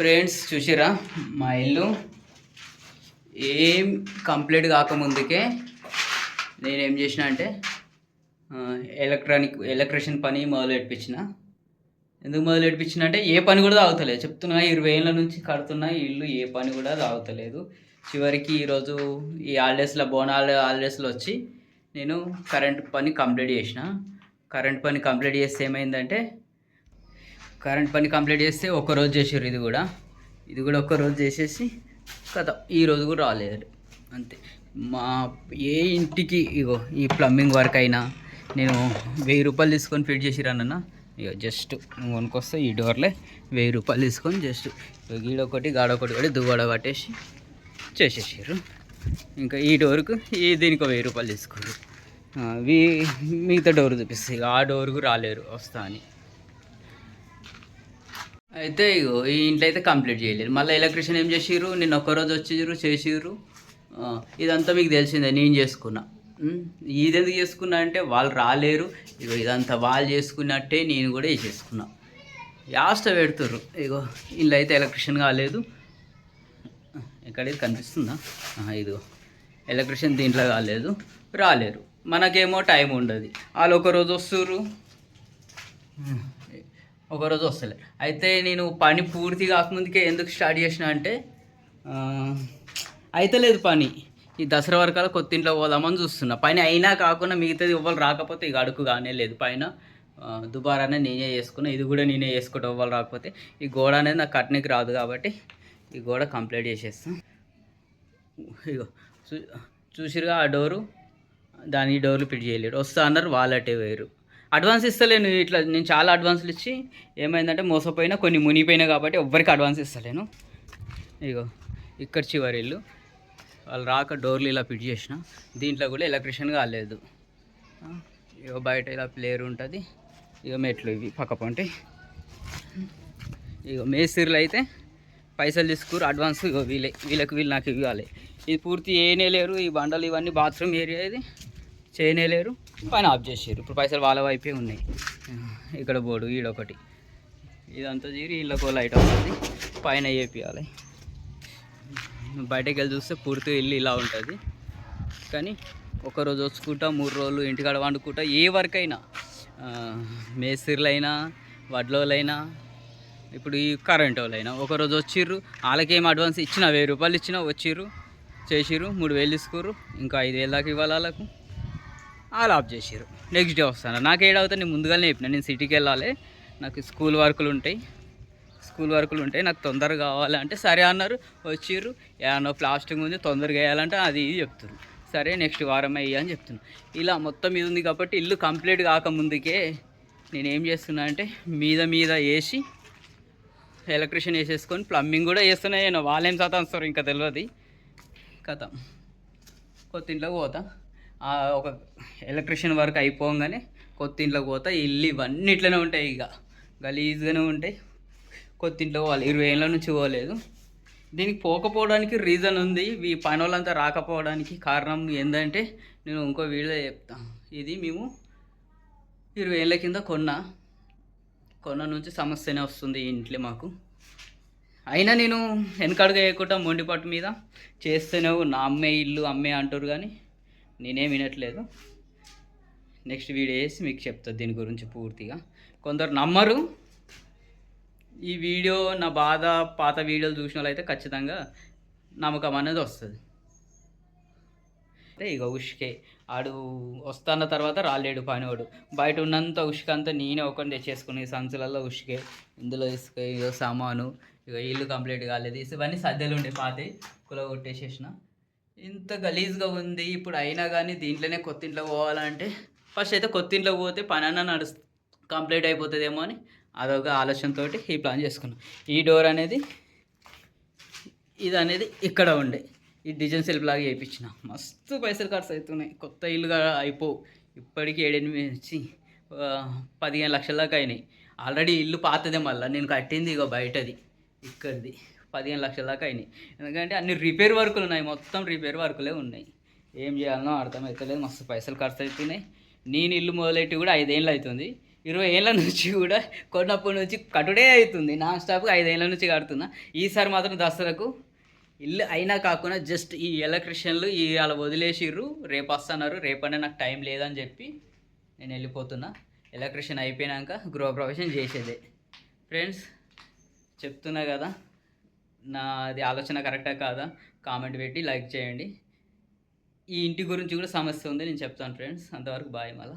Friends చూసిరా మా ఇల్లు ఏం కంప్లీట్ కాకముందుకే ఏం చేసిన అంటే ఎలక్ట్రానిక్ ఎలక్ట్రిషియన్ పని మొదలు పెట్టించిన ఎందుకు మొదలు పెట్టించిన అంటే ఏ పని కూడా తాగుతలేదు. చెప్తున్నా ఇరవై ఏళ్ళ నుంచి కడుతున్నా ఇల్లు ఏ పని కూడా తాగుతలేదు. చివరికి ఈరోజు ఈ హాలిడేస్లో బోనాలు హాలిడేస్లో వచ్చి నేను కరెంట్ పని కంప్లీట్ చేసిన. కరెంట్ పని కంప్లీట్ చేస్తే ఏమైందంటే కరెంట్ పని కంప్లీట్ చేస్తే ఒక రోజు చేసారు ఇది కూడా. ఇది కూడా ఒక రోజు చేసేసి కథ. ఈ రోజు కూడా రాలేదు. అంతే. మా ఏ ఇంటికి ఇగో ఈ ప్లంబింగ్ వర్క్ అయినా నేను వెయ్యి రూపాయలు తీసుకొని ఫిట్ చేసిరానన్న ఇగో జస్ట్ కొనుక్కొస్తే ఈ డోర్లే వెయ్యి రూపాయలు తీసుకొని జస్ట్ గీడొకటి గాడొకటి కూడా దువ్వడ పట్టేసి చేసేసారు ఇంకా ఈ డోర్కు ఈ దీనికి వెయ్యి రూపాయలు తీసుకోరు మిగతా డోర్ చూపిస్తాయి ఆ డోర్కు రాలేరు వస్తా అని. అయితే ఇగో ఈ ఇంట్లో అయితే కంప్లీట్ చేయలేరు మళ్ళీ ఎలక్ట్రిషియన్ ఏం చేసిర్రు? నిన్న ఒక్కరోజు వచ్చిర్రు చేసిర్రు. ఇదంతా మీకు తెలిసిందే నేను చేసుకున్నా. ఇది ఎందుకు చేసుకున్నా అంటే వాళ్ళు రాలేరు. ఇగో ఇదంతా వాళ్ళు చేసుకున్నట్టే నేను కూడా చేసుకున్నా. లాస్ట్ పెడుతుర్రు. ఇగో ఇల్లు అయితే ఎలక్ట్రిషియన్ కాలేదు. ఎక్కడ ఇది కనిపిస్తుందా? ఇదిగో. ఎలక్ట్రిషియన్ దీంట్లో కాలేదు. రాలేరు. మనకేమో టైం ఉండదు. వాళ్ళు ఒక రోజు వస్తుర్రు. ఒకరోజు వస్తలే. అయితే నేను పని పూర్తి కాకముందుకే ఎందుకు స్టార్ట్ చేసిన అంటే అయితే అయితలేదు పని. ఈ దసరా వరకాల కొత్త ఇంట్లో పోదామని చూస్తున్నా. పని అయినా కాకుండా మిగతాది ఇవ్వాలి రాకపోతే ఇక అడుగు కానే లేదు పైన. దుబారానే నేనే చేసుకున్నా. ఇది కూడా నేనే చేసుకుంటా ఇవ్వాలి రాకపోతే. ఈ గోడ అనేది నాకు కట్నికి రాదు కాబట్టి ఈ గోడ కంప్లీట్ చేసేస్తాం. ఇగో చూ చూసిరుగా ఆ డోరు? దాని డోర్లు ఫిట్ చేయలేరు వస్తా అన్నారు వాళ్ళటే వేరు అడ్వాన్స్ ఇస్తలేను. ఇట్లా నేను చాలా అడ్వాన్స్లు ఇచ్చి ఏమైందంటే మోసపోయినా కొన్ని మునిగిపోయినా కాబట్టి ఎవ్వరికి అడ్వాన్స్ ఇస్తలేను. ఇగో ఇక్కడ చివరి ఇల్లు. వాళ్ళు రాక డోర్లు ఇలా ఫిట్ చేసిన. దీంట్లో కూడా ఎలక్ట్రిషియన్ కాలేదు. ఇక ఇగో బయట ఇలా ప్లేయర్ ఉంటుంది. ఇగో మెట్లు ఇవి పక్క పంటి ఇగో మేస్త్రీలు అయితే పైసలు తీసుకురు అడ్వాన్స్ ఇక వీళ్ళే. వీళ్ళకి వీళ్ళు నాకు ఇవ్వాలి. ఇది పూర్తి ఏనే లేరు. ఈ బండలు ఇవన్నీ బాత్రూమ్ ఏరియా ఇది. చేయనే లేరు పైన ఆఫ్ చేసారు ఇప్పుడు పైసలు వాళ్ళ వైపే ఉన్నాయి. ఇక్కడ బోర్డు ఈడొకటి ఇదంతా చీరి ఇళ్ళకు లైట్ అవుతుంది పైన వేపియాలి బయటకు వెళ్ళి చూస్తే పూర్తి ఇల్లు ఇలా ఉంటుంది. కానీ ఒక రోజు వచ్చుకుంటా మూడు రోజులు ఇంటికాడ వండుకుంటా ఏ వర్క్ అయినా ఆ, మేస్త్రీలైనా వడ్లోలైనా ఇప్పుడు ఈ కరెంట్ వాళ్ళైనా ఒక రోజు వచ్చిర్రు వాళ్ళకేం అడ్వాన్స్ ఇచ్చిన వెయ్యి రూపాయలు ఇచ్చిన వచ్చిర్రు చేసిర్రు మూడు వేలు తీసుకుర్రు ఇంకా ఐదు వేలు దాకా ఇవ్వాలి వాళ్ళకు. వాళ్ళు ఆఫ్ చేసారు నెక్స్ట్ డే వస్తాను. నాకు ఏడవుతా నేను ముందుగానే చెప్పిన నేను సిటీకి వెళ్ళాలి. నాకు స్కూల్ వర్కులు ఉంటాయి. స్కూల్ వర్కులు ఉంటాయి. నాకు తొందరగా కావాలి అంటే సరే అన్నారు. వచ్చిర్రు. ఏమన్నా ప్లాస్టింగ్ ఉంది తొందరగా వేయాలంటే అది ఇది చెప్తారు సరే నెక్స్ట్ వారం అయ్యి అని చెప్తున్నా. ఇలా మొత్తం ఇది ఉంది కాబట్టి ఇల్లు కంప్లీట్ కాకముందుకే నేనేం చేస్తున్నా అంటే మీద మీద వేసి ఎలక్ట్రిషియన్ వేసేసుకొని ప్లంబింగ్ కూడా వేస్తున్నాయి నేను వాళ్ళేం సతాస్తారు ఇంకా తెలియదు కథ. కొత్త ఇంట్లోకి పోతా. ఒక ఎలక్ట్రిషియన్ వర్క్ అయిపోగానే కొత్త ఇంట్లోకి పోతా ఇల్లు ఇవన్నీ ఇట్లనే ఉంటాయి ఇక. గలీజ్గానే ఉంటాయి. కొత్త ఇంట్లో పోవాలి. ఇరవై ఏళ్ళ నుంచి పోలేదు. దీనికి పోకపోవడానికి రీజన్ ఉంది. ఈ పని వాళ్ళంతా రాకపోవడానికి కారణం ఏంటంటే నేను ఇంకో వీడియో చెప్తాను ఇది మేము ఇరవై ఏళ్ళ కింద కొన్న. కొన్న నుంచి సమస్యనే వస్తుంది ఇంట్లో మాకు. అయినా నేను వెనకడుగా వేయకుండా మొండిపట్టు మీద చేస్తేనే నా అమ్మే ఇల్లు అమ్మే అంటారు కానీ నేనేం వినట్లేదు. నెక్స్ట్ వీడియో వేసి మీకు చెప్తా దీని గురించి పూర్తిగా. కొందరు నమ్మరు. ఈ వీడియో నా బాధ పాత వీడియోలు చూసిన వాళ్ళైతే ఖచ్చితంగా నమ్మకం అనేది వస్తుంది. అంటే ఇక ఉష్కే ఆడు వస్తాన్న తర్వాత రాలేడు పనివాడు. బయట ఉన్నంత ఉష్క అంతా నేనే ఒకటి తెచ్చేసుకుని సంచులలో ఉష్కే ఇందులో ఇసుక ఇక సామాను ఇక ఇల్లు కంప్లీట్ కాలేదు. ఇవన్నీ సద్దెలు ఉండే పాతే కుల కొట్టేసేసిన ఇంత గలీజ్గా ఉంది. ఇప్పుడు అయినా కానీ దీంట్లోనే కొత్త ఇంట్లో పోవాలంటే ఫస్ట్ అయితే కొత్త ఇంట్లో పోతే పని అన్న నడుస్తు కంప్లీట్ అయిపోతుందేమో అని అదొక ఆలోచనతో ఈ ప్లాన్ చేసుకున్నాం. ఈ డోర్ అనేది ఇది అనేది ఇక్కడ ఉండే. ఈ డిజైన్ సెల్ఫ్ లాగా చేయించిన మస్తు పైసలు ఖర్చు అవుతున్నాయి కొత్త ఇల్లుగా అయిపోవు ఇప్పటికి ఏడెనిమిది వచ్చి పదిహేను లక్షల దాకా అయినాయి. ఆల్రెడీ ఇల్లు పాతదే మళ్ళీ. నేను కట్టింది ఇక బయటది ఇక్కడిది. పదిహేను లక్షల దాకా అయినాయి. ఎందుకంటే అన్ని రిపేర్ వర్కులు ఉన్నాయి మొత్తం రిపేర్ వర్కులే ఉన్నాయి. ఏం చేయాలనో అర్థమవుతలేదు మస్తు పైసలు ఖర్చు అవుతున్నాయి నేను ఇల్లు మొదలెట్టి కూడా ఐదేళ్ళు అవుతుంది ఇరవై ఏళ్ళ నుంచి కూడా కొన్నప్పటి నుంచి కట్టుడే అవుతుంది నాన్ స్టాప్గా ఐదేళ్ళ నుంచి కడుతున్నా. ఈసారి మాత్రం దసరాకు ఇల్లు అయినా కాకుండా జస్ట్ ఈ ఎలక్ట్రిషియన్లు ఈ అలా వదిలేసిర్రు రేపు వస్తున్నారు రేపనే నాకు టైం లేదని చెప్పి నేను వెళ్ళిపోతున్నా. ఎలక్ట్రిషియన్ అయిపోయినాక గృహప్రవేశం చేసేదే. ఫ్రెండ్స్ చెప్తున్నా కదా నాది ఆలోచన కరెక్టా కాదా? కామెంట్ పెట్టి లైక్ చేయండి. ఈ ఇంటి గురించి కూడా సమస్య ఉంది నేను చెప్తాను ఫ్రెండ్స్. అంతవరకు బాయ్ మళ్ళీ.